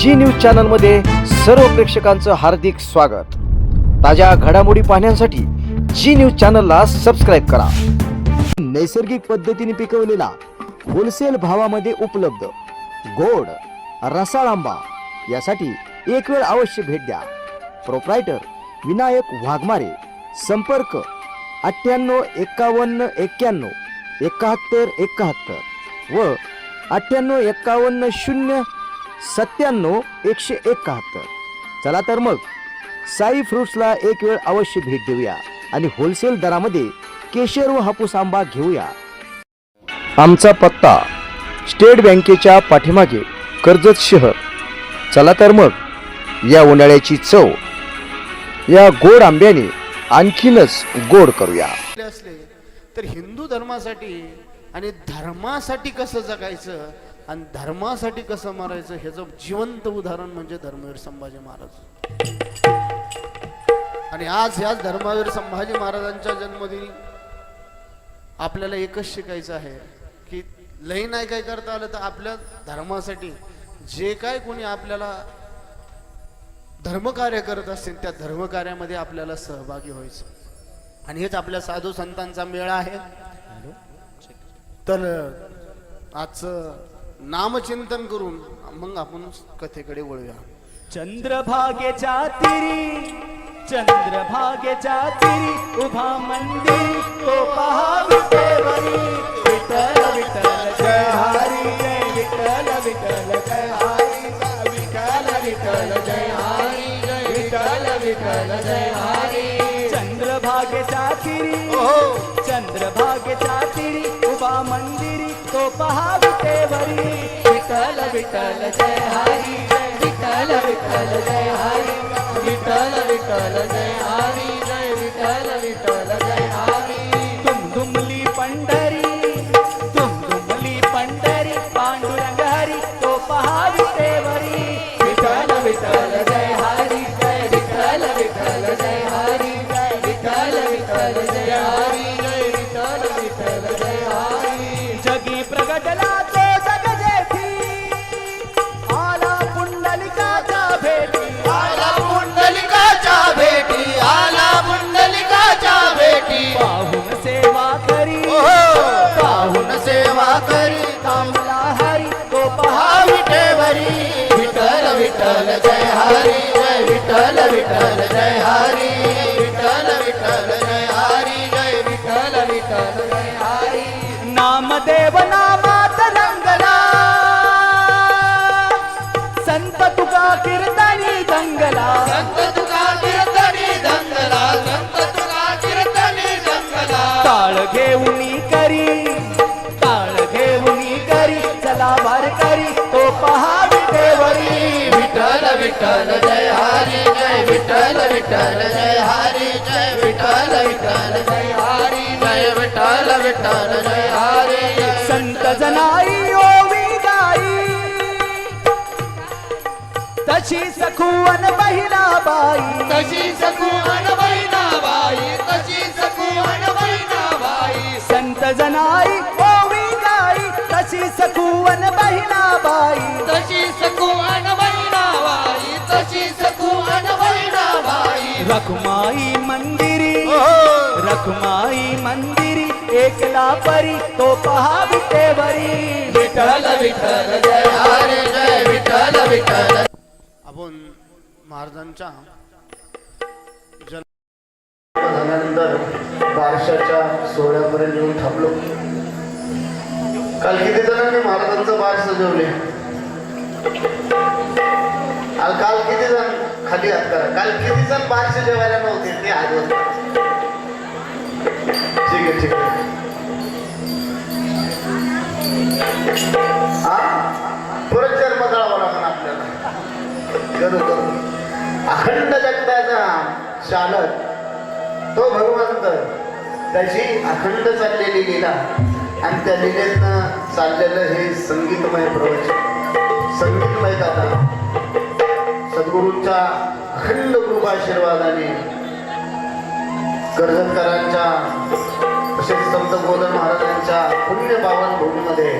जी news चॅनलमध्ये सर्व प्रेक्षकांचं हार्दिक स्वागत. ताज्या घडामोडी पाहण्यासाठी जी न्यूज चॅनलला सबस्क्राईब करा. नैसर्गिक पद्धतीने पिकवलेला होलसेल भावामध्ये उपलब्ध गोड रसाळ आंबा यासाठी एक वेळ अवश्य भेट द्या. प्रोप्रायटर विनायक वाघमारे संपर्क अठ्ठ्याण्णव एकावन्न एक्क्याण्णव एकाहत्तर एकाहत्तर व अठ्ठ्याण्णव एकावन्न शून्य सत्त्याण्णव एकशे एकाहत्तर. चला तर मग साई फ्रुट्सला एक वेळ अवश्य भेट देऊया आणि होलसेल दरामध्ये केशर व हापूस आंबा घेऊया. आमचा पत्ता स्टेट बँकेच्या पाठीमागे कर्जत शहर. चला तर मग या उन्हाळ्याची चव या गोड आंब्याने आणखीनच गोड करूया. असले तर हिंदू धर्मासाठी आणि धर्मासाठी कसं जगायचं? आणि धर्मासाठी कसं मारायचं ह्याचं जिवंत उदाहरण म्हणजे धर्मवीर संभाजी महाराज. आणि आज ह्याच धर्मवीर संभाजी महाराजांच्या जन्मदिनी आपल्याला एकच शिकायचं आहे की लई नाही काय करता आलं तर आपल्या धर्मासाठी जे काय कोणी आपल्याला धर्मकार्य करत असतील त्या धर्मकार्यामध्ये आपल्याला सहभागी व्हायचं. आणि हेच आपल्या साधू संतांचा मेळा आहे. तर आजचं नामचिंतन करून मग आपण कथेकडे वळूया. चंद्रभागेच्या तिरी चंद्रभागेच्या तिरी उभा मंदिर तो पहा विटेवरी विठ्ठल विठ्ठल जय हरी जय विठ्ठल विठ्ठल जय हरी. विठ्ठल विठ्ठल जय हरी जय विठ्ठल विठ्ठल जय हरी. चंद्रभागेच्या तिरी चंद्रभागेच्या मंदिरी तो पहा विटेवरी विठ्ठल विठ्ठल जय हरी। जय विठ्ठल विठ्ठल जय हरी। विठ्ठल विठ्ठल जय हरी। जय विठ्ठल विठ्ठल जय हरी। दुमदुमली पंढरी दुमदुमली पंढरी पांडुरंग हरी तो पहा विटेवरी विठ्ठल विठ्ठल जय हरी। जय विठ्ठल विठ्ठल जय हरी। जय विठ्ठल विठ्ठल जय हरी। जय विठ्ठल विठ्ठल जय हरी। सेवा करी थांबला हरी तो पहा विठेवरी विठ्ठल विठ्ठल जय हरी जय विठ्ठल विठ्ठल जय हरी. विठ्ठल विठ्ठल जय हरी जय विठ्ठल विठ्ठल जय हरी. नामदेव नामात रंगला. संत तुका कीर्तनी दंगला संत तुका कीर्तनी दंगला संत तुका कीर्तनी दंगला ताळ घेऊनी करी. करी चला वार करी तो पहा विटेवरी विठ्ठल विठ्ठल जय हरी जय विठ्ठल विठ्ठल जय हरी जय विठ्ठल विठ्ठल जय हरी जय विठ्ठल विठ्ठल जय हरी. संत जनाई ओवी गाई तशी सखुवन महिला बाई तशी सकुवन बहिणा बाई तशी सकुवन बहिणा बाई संत जनाई बाई. तशी बाई तशी रखमाई मंदिरी रखमाई मंदिरी एकला परी तो पहा विटेवरी विठ्ठल विठ्ठल जय हरी जय विठ्ठल विठ्ठल. आपण महाराजांच्या जल झाल्यानंतर बारशाच्या सोहळ्यापर्यंत येऊन थांबलो. काल किती जणांनी महाराजांचं बार सजवले अरे काल किती जण खाली हात करा. काल किती जण बारशे जेवायला नव्हते? ते हात. वर ठीक आहे ठीक आहे. हा? परत जन्म जावं लागणार आपल्याला. करू. अखंड जगताचा चालक तो भगवंत त्याची अखंड चाललेली लीला आणि त्या लीलेतनं चाललेलं हे संगीतमय प्रवचन. संगीतमय गाथा सद्गुरूंच्या अखंड कृपाशीर्वादाने कर्जतकरांच्या तसेच संत गोदन महाराजांच्या पुण्य पावन भूमीमध्ये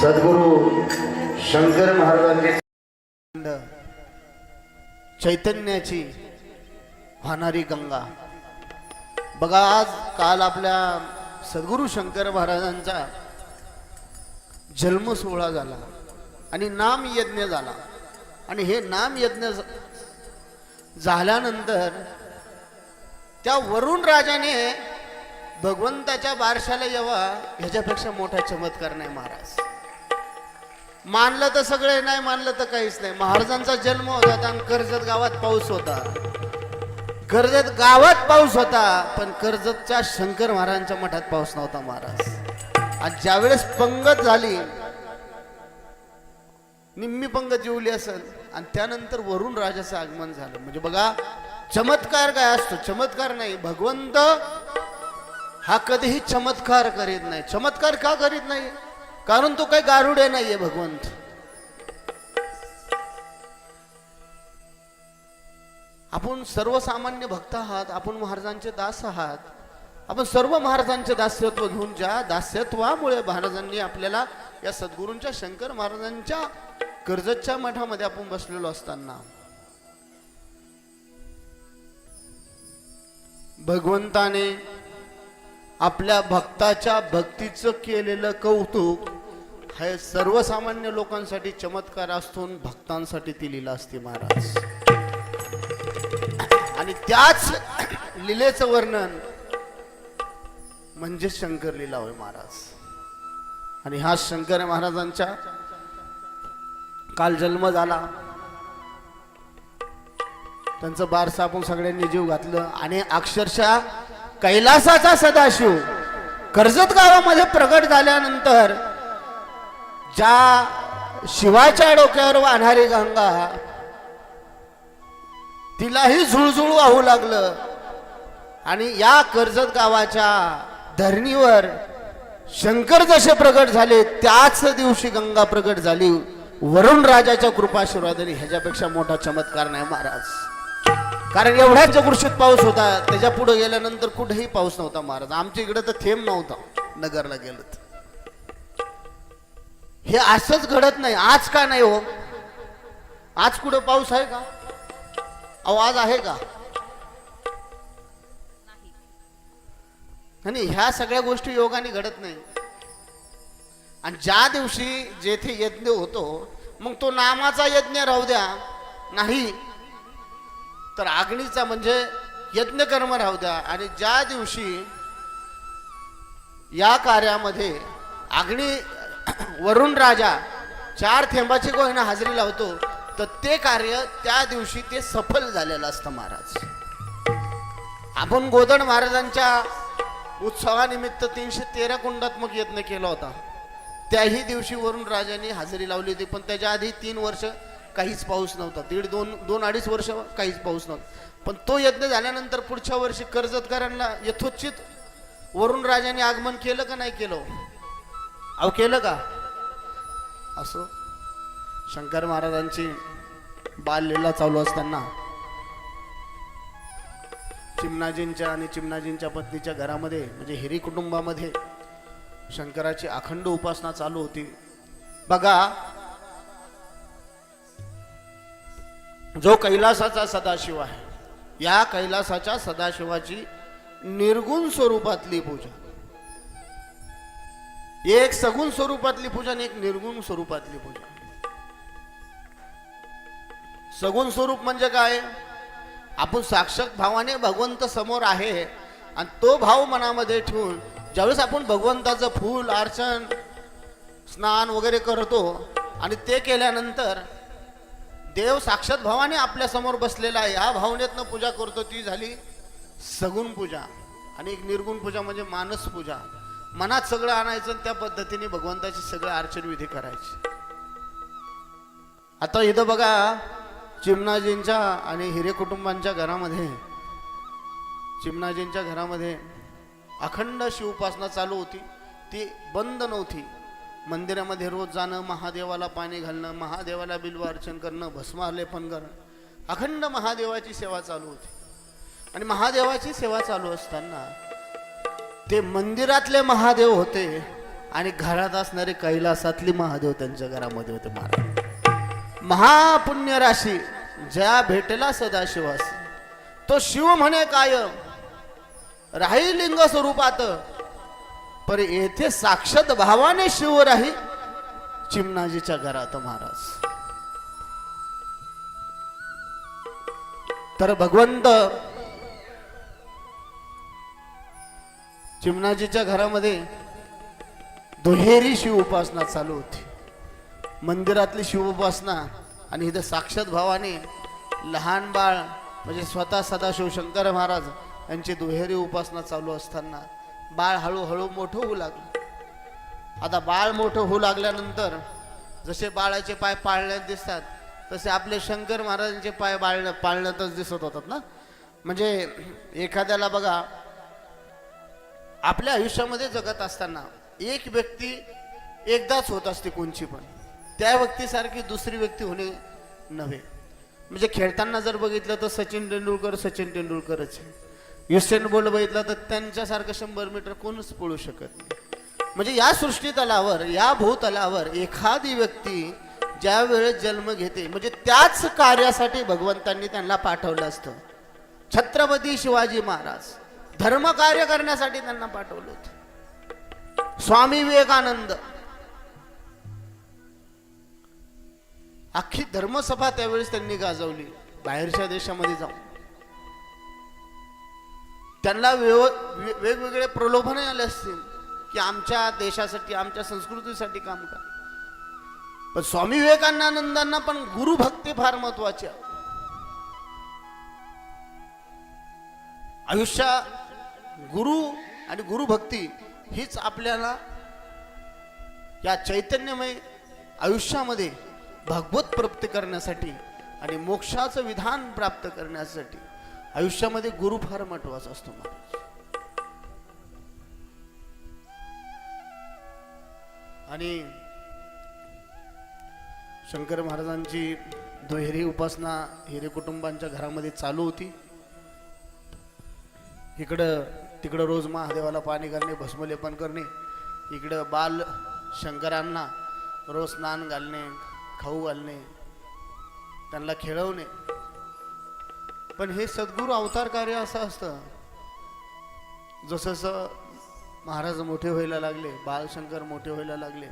सद्गुरू शंकर महाराजांचे चैतन्याची वाहणारी गंगा. बघा आज काल आपल्या सद्गुरू शंकर महाराजांचा जन्म सोहळा झाला. आणि नाम यज्ञ झाला. आणि हे नाम यज्ञ झाल्यानंतर त्या वरुण राजाने भगवंताच्या बारशाला यावा ह्याच्यापेक्षा मोठा चमत्कार नाही महाराज. मानलं तर सगळे नाही मानलं तर काहीच नाही. महाराजांचा जन्म होता आणि कर्जत गावात पाऊस होता. कर्जत गावात पाऊस होता पण कर्जतच्या शंकर महाराजांच्या मठात पाऊस नव्हता महाराज. आणि ज्यावेळेस पंगत झाली निम्मी पंग जेवली असेल आणि त्यानंतर वरुण राजाचं आगमन झालं. म्हणजे बघा चमत्कार काय असतो? चमत्कार नाही. भगवंत हा कधीही चमत्कार करीत नाही. चमत्कार का करीत नाही? कारण तो काही गारुडे नाहीये भगवंत. आपण सर्वसामान्य भक्त आहात. आपण महाराजांचे दास आहात. आपण सर्व महाराजांचे दास्यत्व घेऊन ज्या दास्यत्वामुळे महाराजांनी आपल्याला या सद्गुरूंच्या शंकर महाराजांच्या कर्जतच्या मठामध्ये आपण बसलेलो असताना भगवंताने आपल्या भक्ताच्या भक्तीचं केलेलं कौतुक हे सर्वसामान्य लोकांसाठी चमत्कार असतो भक्तांसाठी ती लिला असते महाराज. आणि त्याच लिलेचं वर्णन म्हणजे शंकर लीला होय महाराज. आणि हा शंकर महाराजांच्या काल जन्म झाला. त्यांचं बारसं आपण सगळ्यांनी जीव घातलं आणि अक्षरशः कैलासाचा सदाशिव कर्जत गावामध्ये प्रगट झाल्यानंतर ज्या शिवाच्या डोक्यावर वाहणारी गंगा तिलाही झुळझुळ वाहू लागलं. आणि या कर्जत गावाच्या धरणीवर शंकर जसे प्रगट झाले त्याच दिवशी गंगा प्रगट झाली. वरुण राजाच्या कृपाशीर्वादाने ह्याच्यापेक्षा मोठा चमत्कार नाही महाराज. कारण एवढ्याच जगृषीत पाऊस होता त्याच्या पुढे गेल्यानंतर कुठेही पाऊस नव्हता महाराज. आमच्या इकडे तर थेंब नव्हता नगरला गेलं तर. हे असंच घडत नाही. आज का नाही हो? आज कुठं पाऊस आहे का? अहो आज आहे का? आणि ह्या सगळ्या गोष्टी योगाने घडत नाही. आणि ज्या दिवशी जेथे यज्ञ होतो मग तो नामाचा यज्ञ राहू द्या. नाही तर अग्नीचा म्हणजे यज्ञ कर्म राहू द्या. आणि ज्या दिवशी या कार्यामध्ये अग्नी वरुण राजा चार थेंबाची गोहिना हजेरी लावतो तर ते कार्य त्या दिवशी ते सफल झालेलं असतं महाराज. आपण गोदड महाराजांच्या उत्सवानिमित्त तीनशे तेरा कुंडात्मक यत्न केला होता. त्याही दिवशी वरून राजाने हजेरी लावली होती पण त्याच्या आधी तीन वर्ष काहीच पाऊस नव्हता. दीड दोन दोन अडीच वर्ष काहीच पाऊस नव्हता. पण तो यज्ञ झाल्यानंतर पुढच्या वर्षी कर्जतकरांना यथोचित वरुण राजाने आगमन केलं का नाही केलं? अहो केलं का? असो. शंकर महाराजांची बाललीला चालू असताना चिमणाजींच्या आणि चिमणाजींच्या पत्नीच्या घरामध्ये म्हणजे हिरी कुटुंबामध्ये शंकराची अखंड उपासना चालू होती. बघा जो कैलासाचा सदाशिव आहे या कैलासाच्या सदाशिवाची निर्गुण स्वरूपातली पूजा. एक सगुण स्वरूपातली पूजा आणि एक निर्गुण स्वरूपातली पूजा. सगुण स्वरूप म्हणजे काय? आपण साक्षात भावाने भगवंत समोर आहे. आणि तो भाव मनामध्ये ठेवून ज्यावेळेस आपण भगवंताचं फूल अर्चन स्नान वगैरे करतो आणि ते केल्यानंतर देव साक्षात भावाने आपल्यासमोर बसलेला आहे. या भावनेतनं पूजा करतो. ती झाली सगुण पूजा आणि एक निर्गुण पूजा म्हणजे मानस पूजा. मनात सगळं आणायचं आणि त्या पद्धतीने भगवंताची सगळं अर्चन विधी करायची. आता इथं बघा चिमणाजींच्या आणि हिरे कुटुंबांच्या घरामध्ये चिमणाजींच्या घरामध्ये अखंड शिवपासना चालू होती. ती बंद नव्हती. मंदिरामध्ये रोज जाणं महादेवाला पाणी घालणं महादेवाला बिल्व अर्चन करणं भस्मालेपन करणं अखंड महादेवाची सेवा चालू होती. आणि महादेवाची सेवा चालू असताना ते मंदिरातले महादेव होते आणि घरात असणारे कैलासातले महादेव त्यांच्या घरामध्ये होते महाराज. महापुण्य राशी ज्या भेटला सदाशिवास तो शिव म्हणे कायम राही लिंग स्वरूपात पर येथे साक्षात भावाने शिव राही चिमणाजीच्या घरात महाराज. तर भगवंत चिमणाजीच्या घरामध्ये दुहेरी शिव उपासना चालू होती. मंदिरातली शिव उपासना आणि इथं साक्षात भावाने लहान बाळ म्हणजे स्वतः सदाशिव शंकर महाराज यांची दुहेरी उपासना चालू असताना बाळ हळूहळू मोठं होऊ लागलं. आता बाळ मोठं होऊ लागल्यानंतर जसे बाळाचे पाय पाळण्यात दिसतात तसे आपले शंकर महाराजांचे पाय बाळण्या पाळण्यातच दिसत होतात ना? म्हणजे एखाद्याला बघा आपल्या आयुष्यामध्ये जगत असताना एक व्यक्ती एकदाच होत असते कोणची पण. त्या व्यक्तीसारखी दुसरी व्यक्ती होणे नव्हे. म्हणजे खेळताना जर बघितलं तर सचिन तेंडुलकर सचिन तेंडुलकरच आहे. युसेन बोल बघितलं तर त्यांच्यासारखं शंभर मीटर कोणच पळू शकत नाही. म्हणजे या सृष्टीतलावर या भूतलावर एखादी व्यक्ती ज्या वेळेस जन्म घेते म्हणजे त्याच कार्यासाठी भगवंतांनी त्यांना पाठवलं असतं. छत्रपती शिवाजी महाराज धर्मकार्य करण्यासाठी त्यांना पाठवलं होतं. स्वामी विवेकानंद अख्खी धर्मसभा त्यावेळेस त्यांनी गाजवली. बाहेरच्या देशामध्ये जाऊन. त्यांना वेव वेगवेगळे प्रलोभने आले असतील की आमच्या देशासाठी आमच्या संस्कृतीसाठी काम कर. पण स्वामी विवेकानंदांना पण गुरुभक्ती फार महत्वाची आहे. आयुष्या गुरु आणि गुरुभक्ती हीच आपल्याला या चैतन्यमय आयुष्यामध्ये भगवत प्राप्त करण्यासाठी आणि मोक्षाचं विधान प्राप्त करण्यासाठी आयुष्यामध्ये गुरु फार महत्त्वाचा असतो महाराज आणि शंकर महाराजांची दुहेरी उपासना हिरे कुटुंबांच्या घरामध्ये चालू होती. इकडं तिकडं रोज महादेवाला पाणी घालणे भस्मलेपन करणे इकडं बाल शंकरांना रोज स्नान घालणे खाऊ घालणे त्यांना खेळवणे. पण हे सद्गुरू अवतार कार्य असं असतं. जसं जसं महाराज मोठे व्हायला लागले बाळशंकर मोठे व्हायला लागले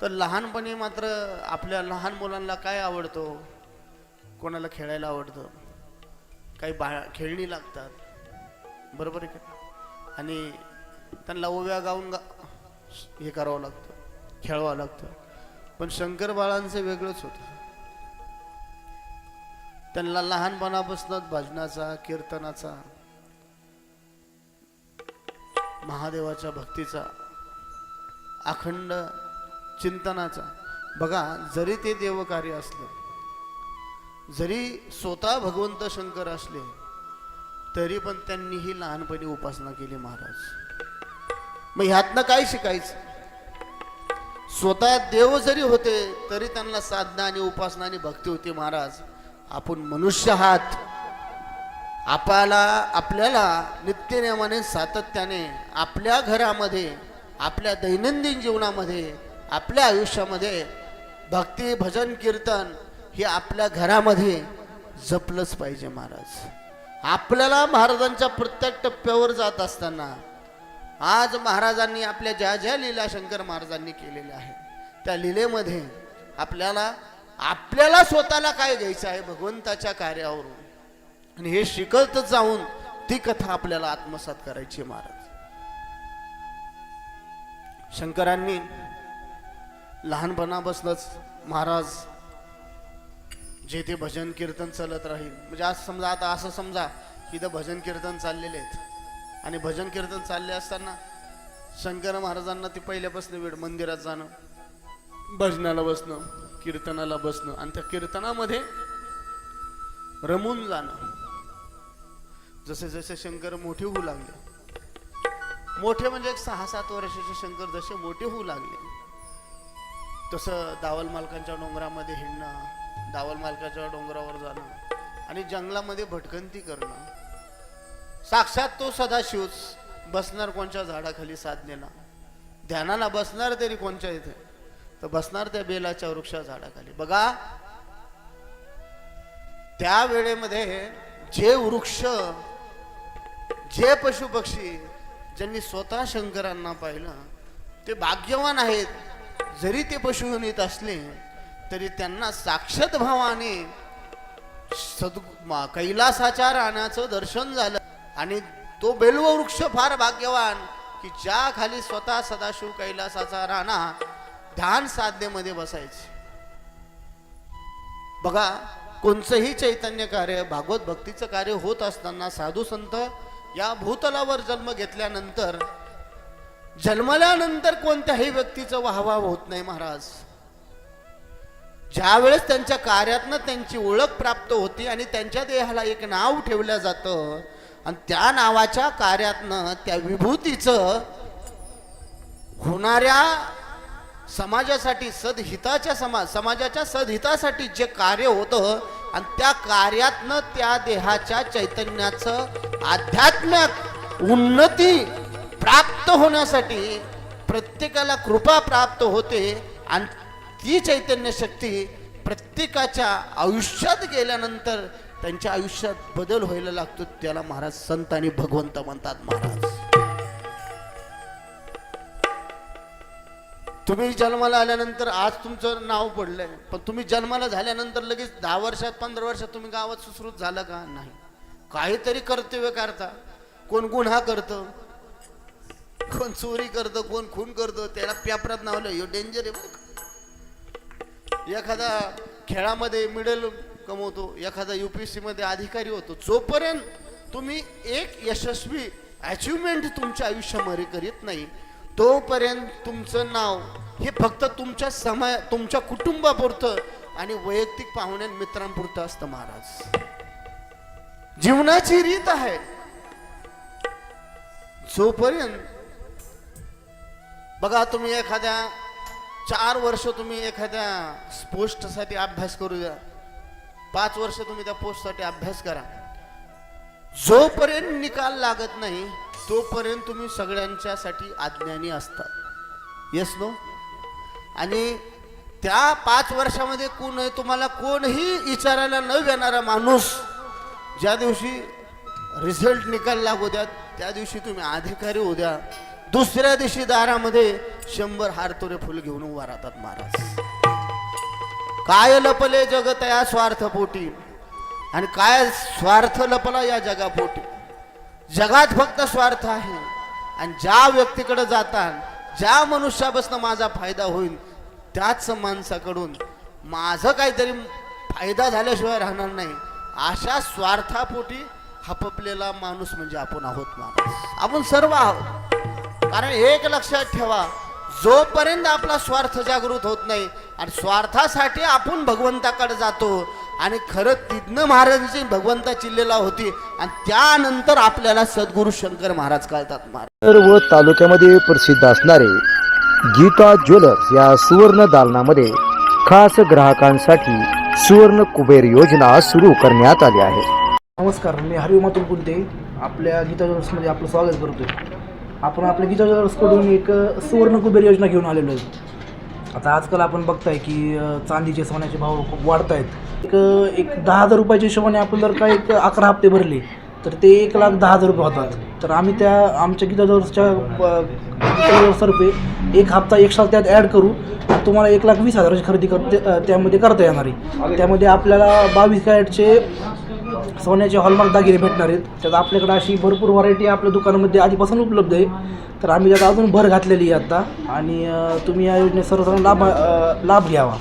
तर लहानपणी मात्र आपल्या लहान मुलांना काय आवडतो? कोणाला खेळायला आवडतं? काही बा खेळणी लागतात. बरोबर आहे का? आणि त्यांना ओव्या गाऊन गा हे करावं लागतं खेळवावं लागतं. पण शंकर बाळांचं वेगळंच होतं. त्यांना लहानपणापासूनच भजनाचा कीर्तनाचा महादेवाच्या भक्तीचा अखंड चिंतनाचा. बघा जरी ते देवकार्य असलं जरी स्वतः भगवंत शंकर असले तरी पण त्यांनीही लहानपणी उपासना केली महाराज. मग ह्यातनं काय शिकायचं? स्वतः देव जरी होते तरी त्यांना साधना आणि उपासना आणि भक्ती होती महाराज. आपण मनुष्य आहात. आपल्याला आपल्याला नित्यनेमाने सातत्याने आपल्या घरामध्ये आपल्या दैनंदिन जीवनामध्ये आपल्या आयुष्यामध्ये भक्ती भजन कीर्तन हे आपल्या घरामध्ये जपलंच पाहिजे महाराज. आपल्याला महाराजांच्या प्रत्येक टप्प्यावर जात असताना आज महाराजांनी आपल्या ज्या ज्या लीला शंकर महाराजांनी केलेल्या आहेत त्या लीलेमध्ये आपल्याला आपल्याला स्वतःला काय घ्यायचं आहे भगवंताच्या कार्यावरून? आणि हे शिकत जाऊन ती कथा आपल्याला आत्मसात करायची महाराज. शंकरांनी लहानपणापासूनच महाराज जे ते भजन कीर्तन चालत राहील. म्हणजे आज समजा आता असं समजा की इथं भजन कीर्तन चाललेले आहेत. आणि भजन कीर्तन चालले असताना शंकर महाराजांना ते पहिल्यापासून वेळ मंदिरात जाणं भजनाला बसणं कीर्तनाला बसणं आणि त्या कीर्तनामध्ये रमून जाणं. जसे जसे शंकर मोठे होऊ लागले मोठे म्हणजे एक सहा सात वर्षाचे शंकर जसे मोठे होऊ लागले तसं दावल मालकांच्या डोंगरामध्ये हिंडणं दावल मालकाच्या डोंगरावर जाणं आणि जंगलामध्ये भटकंती करणं साक्षात तो सदाशिवच बसणार कोणच्या झाडाखाली साधनेला? ध्यानाला बसणार तरी कोणच्या इथे? तर बसणार त्या बेलाच्या वृक्षा झाडाखाली. बघा त्या वेळेमध्ये जे वृक्ष जे पशुपक्षी ज्यांनी स्वतः शंकरांना पाहिलं ते भाग्यवान आहेत. जरी ते पशुगणित असले तरी त्यांना साक्षात भावाने सद कैलासाच्या रानाचं दर्शन झालं. आणि तो बेलव वृक्ष फार भाग्यवान की ज्या खाली स्वतः सदाशिव कैलासाचा राणा ध्यान साधनेमध्ये बसायचे. बघा कोणचंही चैतन्य कार्य भागवत भक्तीचं कार्य होत असताना साधू संत या भूतलावर जन्म घेतल्यानंतर जन्मल्यानंतर कोणत्याही व्यक्तीचं वाहवा होत नाही महाराज. ज्यावेळेस त्यांच्या कार्यातनं त्यांची ओळख प्राप्त होती आणि त्यांच्या देहाला एक नाव ठेवलं जातं आणि त्या नावाच्या कार्यातनं त्या विभूतीचं होणाऱ्या समाजासाठी सदहिताच्या समाज समाजाच्या सदहितासाठी जे कार्य होतं आणि त्या कार्यातनं त्या देहाच्या चैतन्याचं आध्यात्मिक उन्नती प्राप्त होण्यासाठी प्रत्येकाला कृपा प्राप्त होते आणि ती चैतन्य शक्ती प्रत्येकाच्या आयुष्यात गेल्यानंतर त्यांच्या आयुष्यात बदल व्हायला लागतो त्याला महाराज संत आणि भगवंत म्हणतात महाराज. तुम्ही जन्माला आल्यानंतर आज तुमचं नाव पडलंय पण तुम्ही जन्माला झाल्यानंतर लगेच दहा वर्षात पंधरा वर्षात तुम्ही गावात सुश्रुत झालं का? नाही. काहीतरी कर्तव्य करता. कोण गुन्हा करतं कोण चोरी करतं कोण खून करतं त्याला पेपरात नावलं यो डेंजर आहे बरं एखादा खेळामध्ये मिडल कमवतो एखादा युपीएससी मध्ये अधिकारी होतो जोपर्यंत तुम्ही एक यशस्वी अचिव्हमेंट तुमच्या आयुष्यामध्ये करीत नाही तोपर्यंत तुमचं नाव हे फक्त तुमच्या समा तुमच्या कुटुंबापुरतं आणि वैयक्तिक पाहुण्या मित्रांपुरतं असतं महाराज. जीवनाची रीत आहे. जोपर्यंत बघा तुम्ही एखाद्या चार वर्ष तुम्ही एखाद्या पोस्टसाठी अभ्यास करूया पाच वर्ष तुम्ही त्या पोस्टसाठी अभ्यास करा. जोपर्यंत निकाल लागत नाही तोपर्यंत तुम्ही सगळ्यांच्यासाठी अज्ञानी असतात येस नो आणि त्या पाच वर्षामध्ये कोण आहे तुम्हाला कोणही विचारायला न येणारा माणूस ज्या दिवशी रिझल्ट निकाल लागू द्या त्या दिवशी तुम्ही अधिकारी होऊ द्या. दुसऱ्या दिवशी दारामध्ये शंभर हारतोरे फुल घेऊन उभा राहतात महाराज. काय लपले जगत या स्वार्थपोटी आणि काय स्वार्थ लपला या जगापोटी जगात फक्त स्वार्थ आहे. आणि ज्या व्यक्तीकडे जातात ज्या मनुष्यापासून माझा फायदा होईल त्याच माणसाकडून माझं काहीतरी फायदा झाल्याशिवाय राहणार नाही. अशा स्वार्थापोटी हपपलेला माणूस म्हणजे आपण आहोत माणूस. आपण सर्व आहोत. कारण एक लक्षात ठेवा जोपर्यंत आपला स्वार्थ जागृत होत नाही आणि स्वार्थासाठी आपण भगवंताकडे जातो आणि खरं तिथनं महाराजांची भगवंता चिल्लेला होती आणि त्यानंतर आपल्याला सद्गुरू शंकर महाराज कळतात महाराज सर्व तालुक्यामध्ये प्रसिद्ध असणारे गीता ज्वेलर्स या सुवर्ण दालनामध्ये खास ग्राहकांसाठी सुवर्ण कुबेर योजना सुरू करण्यात आली आहे. नमस्कार मी हरिओ मातुल कुलते. आपल्या गीता ज्वेलर्समध्ये आपलं स्वागत करतोय. आपण आपल्या गीता ज्वेलर्सकडून एक सुवर्णकुबेर सुवर्ण कुबेर योजना घेऊन आलेलो आहे. आता आजकाल आपण बघताय की चांदीचे सोन्याचे भाव खूप वाढत आहेत एक एक दहा हजार रुपयाच्या हिशोबाने आपण जर का एक अकरा हप्ते भरले तर ते एक लाख दहा हजार रुपये होतात. तर आम्ही त्या आमच्या गीता ज्वेलर्सच्या अ, गीता एक हप्ता एक्स्ट्रा त्यात ॲड करू तुम्हाला एक लाख वीस हजाराची खरेदी करते त्यामध्ये करता येणार आहे. त्यामध्ये आपल्याला बावीस कॅरेटचे सोन्याचे हॉलमार्क दागिने भेटणार आहेत. त्यात आपल्याकडे अशी भरपूर व्हरायटी आपल्या दुकानामध्ये आधीपासून उपलब्ध आहे. तर आम्ही त्यात अजून भर घातलेली आहे आता. आणि तुम्ही या योजनेत सर्वसाधारण लाभ लाभ घ्यावा.